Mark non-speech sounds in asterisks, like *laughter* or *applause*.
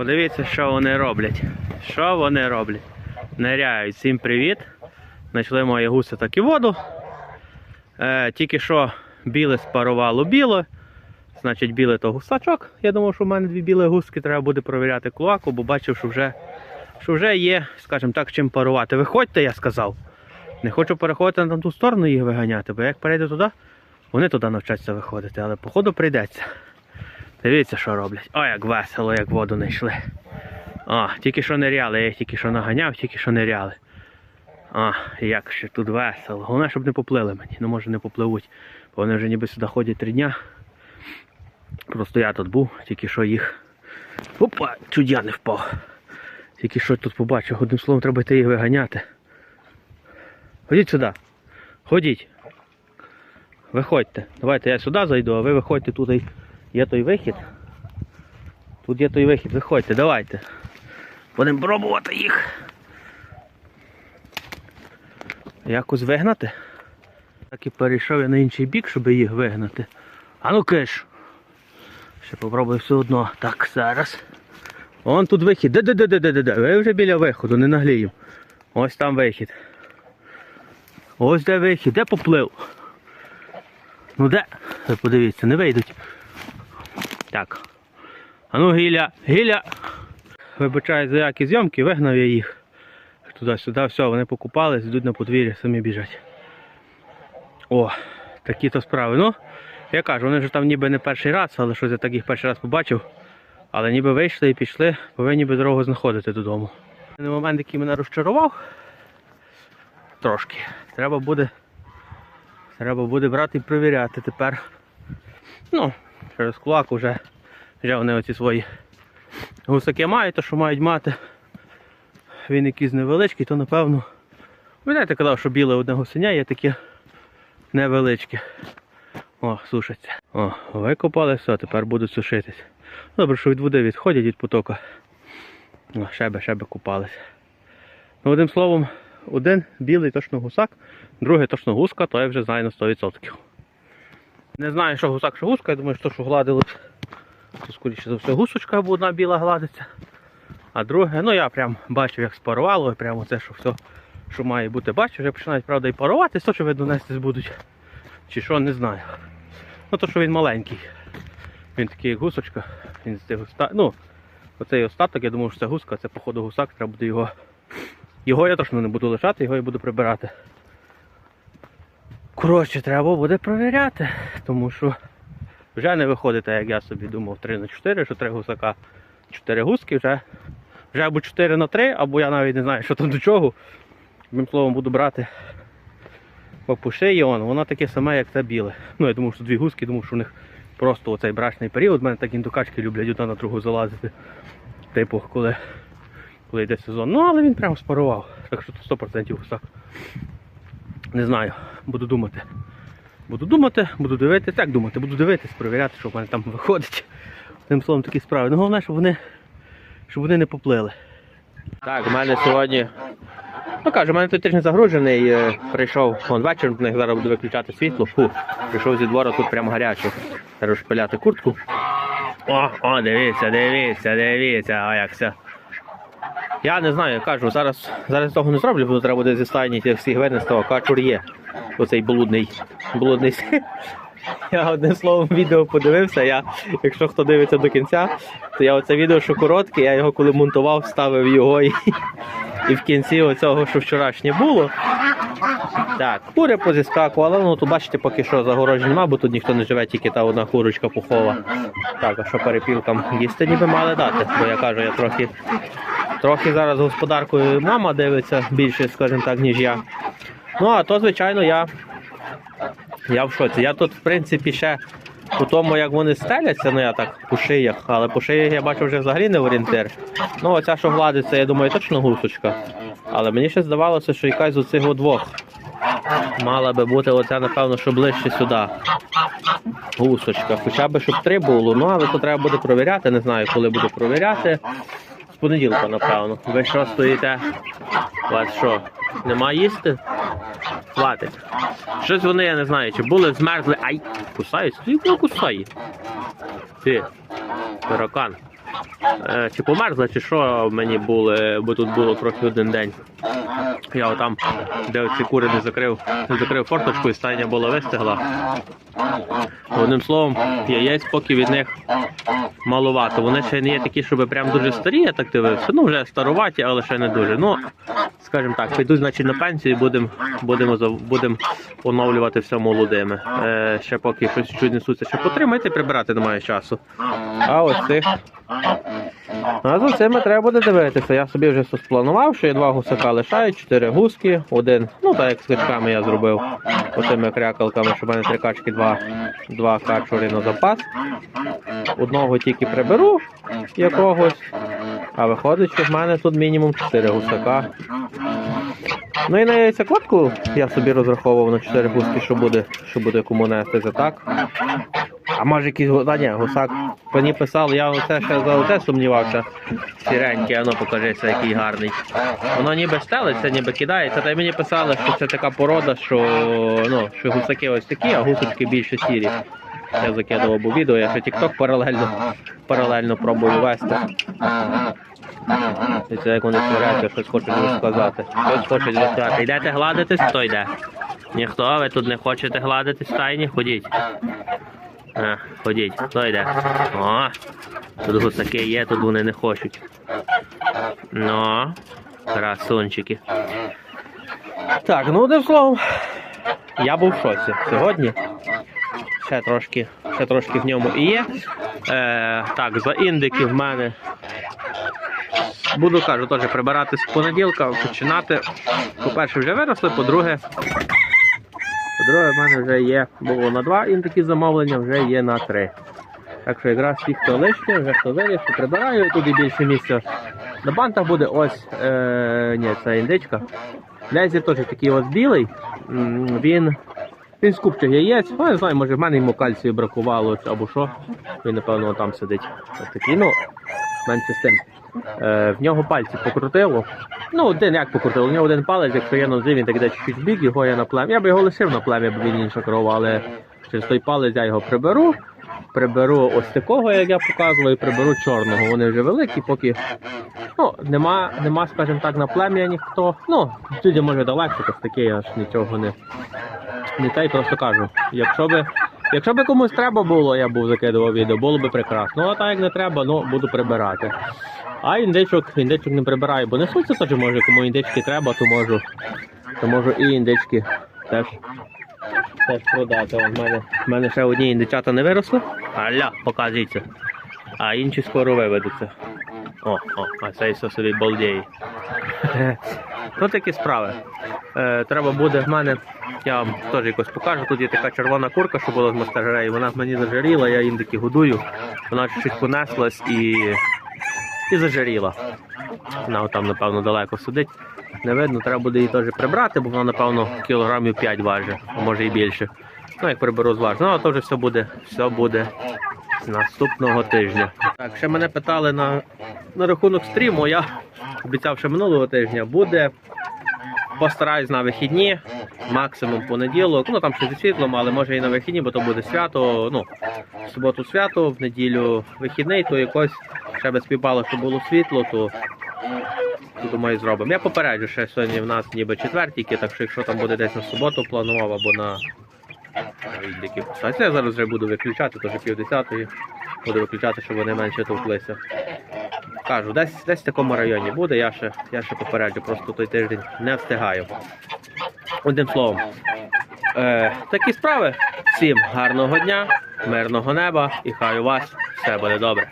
Подивіться, що вони роблять. Що вони роблять? Ниряють. Всім привіт. Знайшли мої гуси так і воду. Е, тільки що біле спарувало біле. Значить, біле то гусачок. Я думав, що в мене дві білі гуски, треба буде провіряти клоаку, бо бачив, що вже, що вже є, скажімо так, чим парувати. Виходьте, я сказав. Не хочу переходити на ту сторону їх виганяти, бо як перейду туди, вони туди навчаться виходити, але походу прийдеться. Дивіться, що роблять. О, як весело, як воду не йшли. О, тільки що ниряли, я тільки що наганяв, тільки що ниряли. А, як ще тут весело. Головне, щоб не поплили мені. Ну може не попливуть. Бо вони вже ніби сюди ходять три дня. Просто я тут був, тільки що їх. Опа, чуть я не впав. Тільки що тут побачив, одним словом, треба йти їх виганяти. Ходіть сюди. Ходіть. Виходьте. Давайте я сюди зайду, а ви виходьте тут і є той вихід. Тут є той вихід, виходьте, давайте. Будемо пробувати їх. Якось вигнати. Так і перейшов я на інший бік, щоб їх вигнати. А ну киш. Ще попробую все одно. Так, зараз. Вон тут вихід. Де-де-де-де-де-де. Ви вже біля виходу, не наглію. Ось там вихід. Ось де вихід, де поплив. Ну де? Подивіться, не вийдуть. Так. А ну гіля, гіля. Вибачаю за які зйомки, вигнав я їх. Туди-сюди, все, вони покупались, йдуть на подвір'я, самі біжать. О, такі то справи. Ну, я кажу, вони вже там ніби не перший раз, але щось я так їх перший раз побачив. Але ніби вийшли і пішли, повинні би дорогу знаходити додому. На момент, який мене розчарував, трошки. Треба буде. Треба буде брати і перевіряти тепер. Ну, через кулак вже, вже вони оці свої гусаки мають, то що мають мати. Він якийсь невеличкий, то напевно. Ви знаєте, казав, що біле одне гусеня є таке невеличке. О, сушаться. О, викопали все, тепер будуть сушитись. Добре, що від води відходять від потока. О, шеби, шеби купались. Ну, одним словом, один білий точно гусак, другий точно гуска, то я вже знаю на 100%. Не знаю, що гусак, що гуска, я думаю, що, що гладили, то скоріше за все гусочка або одна біла гладиться. А друге, ну я прям бачив, як спарувало, прямо це, що все, що має бути, бачу, вже починають, правда, і паруватись, то що видно нестись будуть. Чи що, не знаю. Ну то, що він маленький. Він такий як гусочка, він з цих оста... Ну, оцей остаток, я думав, що це гуска, це походу гусак, треба буде його. Його я точно не буду лишати, його я буду прибирати. Коротше, треба буде провіряти, тому що вже не виходить, як я собі думав, 3 на 4, що 3 гусака, 4 гуски вже. Вже або 4 на 3, або я навіть не знаю, що там до чого. Одним словом буду брати по шиї, он, воно таке саме, як це біле. Ну, я думав, що дві гуски, думав, що у них просто оцей брачний період. У мене так індукачки люблять одна на другу залазити. Типу, коли, коли йде сезон. Ну, але він прямо спарував. Так що тут 100% гусак. Не знаю, буду думати. Буду думати, буду дивитися, як думати, буду дивитись, перевіряти, що в мене там *laughs* виходить. Тим словом такі справи. Ну головне, щоб вони, щоб вони не поплили. Так, у мене сьогодні. Ну кажу, у мене тут тиждень загружений, е, прийшов вон вечір, в них зараз буду виключати світло. Фу, прийшов зі двору, тут прямо гаряче. Треба шпиляти куртку. О, о, дивіться, дивіться, дивіться, а як це. Я не знаю, кажу, зараз, зараз того не зроблю, бо треба буде зі стайні всіх винести, качур є. Оцей блудний. блудний. *laughs* Я одним словом відео подивився. Я, якщо хто дивиться до кінця, то я оце відео, що коротке, я його коли монтував, ставив його і, і в кінці оцього, що вчорашнє було. Так, кури позіскакували, ну тут бачите, поки що загорожень нема, бо тут ніхто не живе, тільки та одна курочка пухова. Так, а що перепілкам їсти ніби мали дати, бо я кажу, я трохи, трохи зараз господаркою мама дивиться більше, скажімо так, ніж я. Ну, а то, звичайно, я, я в шоці. Я тут, в принципі, ще у тому, як вони стеляться, ну я так по шиях, але по шиях я бачу вже взагалі не орієнтир. Ну, оця, що гладиться, я думаю, точно гусочка. Але мені ще здавалося, що якась з оцих двох мала би бути оця, напевно, що ближче сюди. Гусочка. Хоча б щоб три було, ну але то треба буде провіряти, не знаю, коли буду провіряти. З понеділка, напевно. Ви що стоїте? У вас що? Нема їсти? Хватить. Щось вони, я не знаю, чи були змерзли. Ай, кусаються? Ти кого кусає? Ти, таракан. е, чи померзла, чи що мені були, бо тут було трохи один день. Я отам, де ці кури не закрив, не закрив форточку і стайня була вистигла. Одним словом, яєць поки від них малувато. Вони ще не є такі, щоб прям дуже старі, я так дивився. Ну, вже старуваті, але ще не дуже. Ну, скажімо так, піду, значить, на пенсію і будемо будемо, зав- оновлювати все молодими. Е, ще поки щось чуть несуться, ще потримати, прибирати немає часу. А ось цих. А за цими треба буде дивитися. Я собі вже спланував, що я два гусака лишаю, чотири гуски, один, ну так як з качками я зробив, оцими крякалками, щоб в мене три качки, два, два качури на запас. Одного тільки приберу якогось, а виходить, що в мене тут мінімум 4 гусака. Ну і на яйцекладку я собі розраховував на 4 гуски, що буде, що буде кому нести за так. А може якийсь та ні, гусак. Мені писали, я оце ще за оте сумнівався. Сіренький, а ну покажися, який гарний. Воно ніби стелиться, ніби кидається. Та й мені писали, що це така порода, що ну, що гусаки ось такі, а гусочки більше сірі. Я закидував бо відео, я ще TikTok паралельно, паралельно пробую вести. І це як вони сваряться, щось хочуть розказати. Щось хочуть розказати. Йдете гладитись, хто йде? Ніхто, ви тут не хочете гладитись в стайні? Ходіть. А, ходіть, хто йде? О, тут гусаки є, тут вони не хочуть. Ну, красунчики. Так, ну одним словом, я був в шоці сьогодні. Ще трошки, ще трошки в ньому і є. Е, так, за індики в мене Буду кажу, теж прибирати з понеділка, починати. По-перше, вже виросли, по-друге, по-друге, в мене вже є, було на два індики замовлення, вже є на три. Так що якраз ті, хто лишні, вже хто виріс, то прибираю, тут і більше місця. На бантах буде ось, е, ні, це індичка. Лезі теж такий ось білий. Він, він з купчих яєць. Ну, я знаю, може в мене йому кальцію бракувало або що. Він, напевно, там сидить. Ось такий, ну, менше з тим. Е, в нього пальці покрутило. Ну, один як покрутило, у нього один палець, якщо я нозив, він так йде чуть-чуть бік, його я на плем'я. Я би його лишив на плем'я, бо він інша корова, але через той палець я його приберу. Приберу ось такого, як я показував, і приберу чорного. Вони вже великі, поки ну, нема, нема, скажімо так, на плем'я ніхто. Ну, люди може далеко, таке я ж нічого не. Не те просто кажу. Якщо би, якщо би комусь треба було, я був закидував відео, було би прекрасно. А так як не треба, ну буду прибирати. А індичок, індичок не прибираю, бо несуться теж може, кому індички треба, то можу, то можу і індички теж, теж продати. В, мене, мене ще одні індичата не виросли. Аля, показується. А інші скоро виведуться. О, о, а цей собі балдіє. Ну такі справи. Е, треба буде в мене, я вам теж якось покажу. Тут є така червона курка, що була з мастажереї. Вона мені зажаріла, я індики годую. Вона чуть понеслась і, і зажаріла. Вона там, напевно, далеко сидить. Не видно, треба буде її теж прибрати, бо вона, напевно, кілограмів 5 важить, а може і більше. Ну, як приберу зважу. Ну, а то вже все буде, все буде наступного тижня. Так, ще мене питали на, на рахунок стріму. Я обіцяв, що минулого тижня буде. Постараюсь на вихідні, максимум понеділок. Ну там ще зі світлом, але може і на вихідні, бо то буде свято. Ну, в суботу свято, в неділю вихідний, то якось ще би співпало, що було світло, то, то думаю, зробимо. Я попереджу, що сьогодні в нас ніби четвер тільки, так що якщо там буде десь на суботу планував або на відліки писати. Я зараз вже буду виключати, то вже пів десятої. Буду виключати, щоб вони менше товклися. Кажу, десь, десь в такому районі буде, я ще, я ще попереджу, просто той тиждень не встигаю. Одним словом, е, такі справи. Всім гарного дня, мирного неба і хай у вас все буде добре.